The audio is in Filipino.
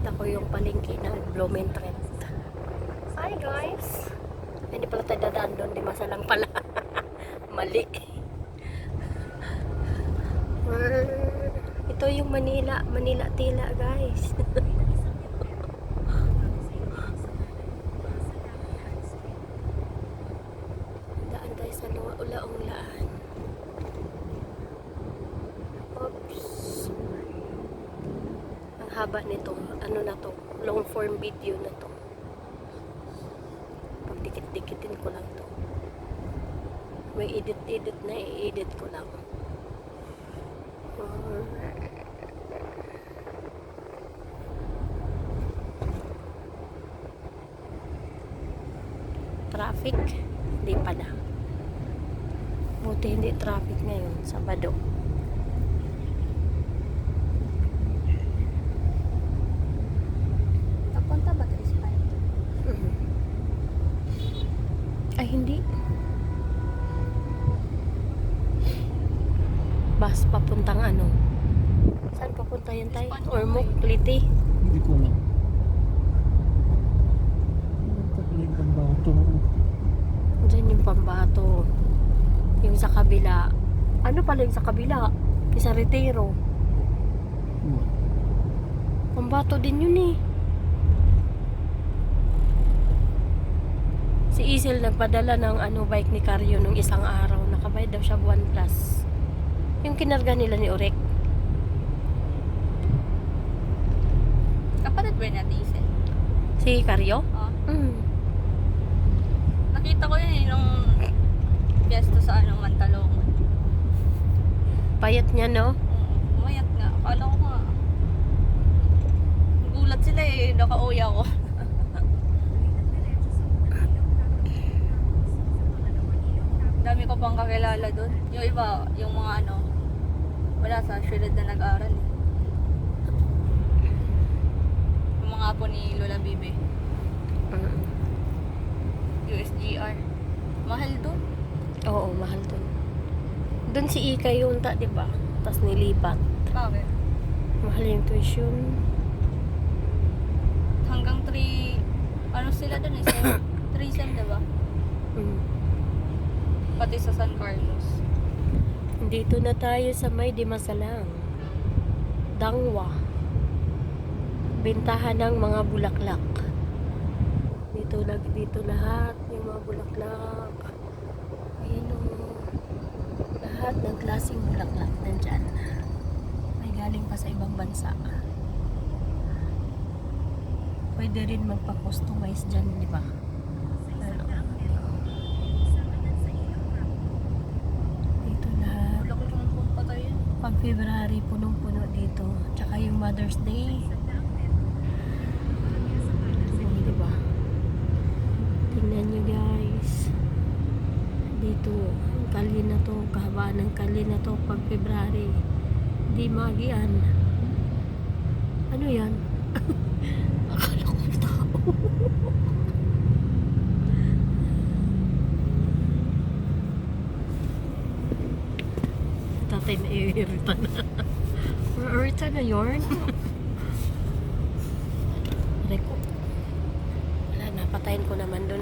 Nakita ko yung palengke ng Blumentritt. Hi guys! Hindi pala tayo dadaan doon, di masalang pala. Mali. Ito yung Manila, Manila Tila guys. Daan tayo sa Lua- Ang haba nito. Ano na to? Long form video na to. Pagdikit-dikitin ko lang to. May edit-edit na i-edit ko lang. Traffic? Hindi pala. Buti hindi traffic ngayon, Sabado. Papunta ba tayo sa kanto? Mhm. Ay, hindi. Bus papuntang ano? Saan papunta yan tayo? Or Mukliti? Hindi ko alam. Nagtapaling kang bato. Diyan yung pambato. Yung sa kabila. Ano pala yung sa kabila? Yung sa Retiro. Pambato din yun eh. Si Isel nagpadala ng ano bike ni Carlo nung isang araw. Nakabayad daw siya buwan plus. Yung kinarga nila ni Orek. Kapatid ba na diesel? Si Carlo? Oo. Mm. Nakita ko yun eh, nung piyesta sa ano, Mantalongan. Payat niya no? Oo, Umayat nga. Akala ko nga. Gulat sila eh, nakauya ko. Dami ko pang kakilala doon. Yung iba, yung mga ano, wala sa syudad na nag-aaral eh. Yung mga apo ni Lola Bibi. Mm. USGR. Mahal doon. Oo, mahal dun. Dun si Ika yung ta, di ba? Tapos nilipat. Bakit? Mahal yung tuition. Hanggang 3, ano sila doon eh, 3 sem, diba? Mm. Pati sa San Carlos. Dito na tayo sa may Dimasalang. Dangwa. Bintahan ng mga bulaklak. Dito lag dito lahat yung mga bulaklak. Ayan o. Lahat ng klaseng bulaklak nandyan. May galing pa sa ibang bansa. Pwede rin magpa-customize dyan, di ba? Ano? Dito lahat. Wala ko kung punta tayo yan. Pag February, punong-puno dito. Tsaka yung Mother's Day. Oh, di ba? Tingnan nyo guys. Dito, ang kalye na to, kahabaan ng kalye na to pag February. Di magian. Ano yan? Akala ko tao. Tatay na irita na. Irita na yun. Aray ko. Wala, napatayin ko naman doon.